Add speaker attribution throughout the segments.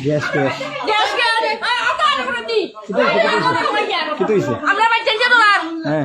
Speaker 1: Gas gas
Speaker 2: gas আরে আমরা বাইরে
Speaker 3: যাব হ্যাঁ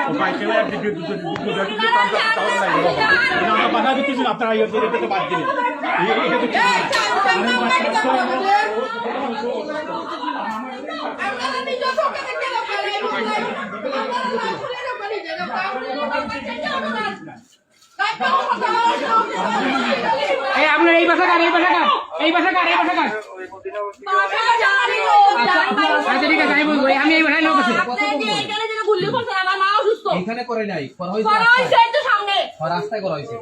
Speaker 3: দুটো তাহলে আমরা বাধা দিতেছি আপনারা ইয়ে এটাকে বাদ দিলেন এই- এটা তো ঠিক না।
Speaker 4: এই আপনার এই বাসা কার এই বাসা কার এই বাসা কার এই বাসা কার আচ্ছা ঠিক আছে আমি বলব এই আমি এই বাসায় লোক আছে
Speaker 5: এখানে করে নাই করা হয়েছে
Speaker 2: সামনে।
Speaker 5: রাস্তায় করা হয়েছে।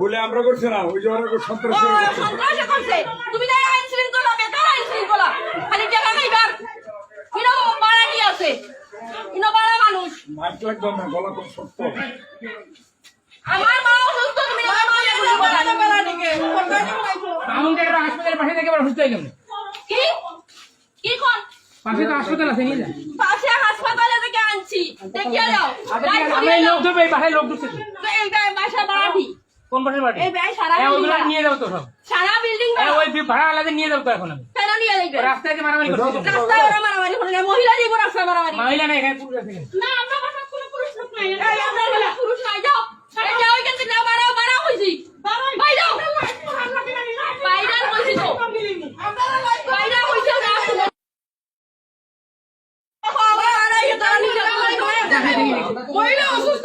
Speaker 3: বলে আমরা করছি না ওই যে ওরা সন্ত্রাসী
Speaker 2: সন্ত্রাসে করছে। তুমি তাই আইন শৃঙ্খলা বেকার আইন শৃঙ্খলা? খালি টাকা খাইবার। ইনো বাড়া কি আছে। ইনো বাড়া মানুষ।
Speaker 3: মাইক লাগবে না গলা খুব শক্ত।
Speaker 2: আমার মা অসুস্থ তুমি আমার মা গুলি বলা
Speaker 4: আমন থেকে হাসপাতালের পাশে থেকে সুস্থ হয়ে গেল।
Speaker 2: কি? কি কোন?
Speaker 4: পাশে তো হাসপাতাল আছে নিয়ে
Speaker 2: হাসপাতালে আনছি দেখিয়ে যাও
Speaker 4: আছে আমরা লোক ধরবো এই বাসায় লোক ঢুকছে তো।
Speaker 2: এই বাসা বাড়াটি
Speaker 4: কোন বাসায় বাড়ি
Speaker 2: এই ব্যয় সারা
Speaker 4: ওইগুলো নিয়ে যাব তো সব।
Speaker 2: সারা বিল্ডিং
Speaker 4: ওই ভাড়া আলাদা নিয়ে যাব তো এখন আমি।
Speaker 2: কেন নিয়ে যাইবে
Speaker 4: রাস্তায় যে মারামারি করছে।
Speaker 2: রাস্তায় ওরা মারামারি করে না মহিলা দিব রাস্তায় মারামারি।
Speaker 4: মহিলা না এখানে পুরুষ আছে।
Speaker 2: না আমরা বাসা কোনো পুরুষ লোক নাই। এই আমরা পুরুষ নাই যাও। এই যাও এখান থেকে যাও বাড়াও বাড়াও কইছি বাই যাও বাইরে কইছি তো বাইরে কইছি না আসলে মহিলা অসুস্থ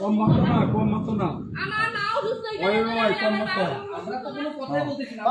Speaker 3: কম মাত্র না কম মাত্র না।
Speaker 2: আমার মা অসুস্থ
Speaker 3: হয়ে ওই
Speaker 5: আমরা তো কোনো কথাই বলতেছি না।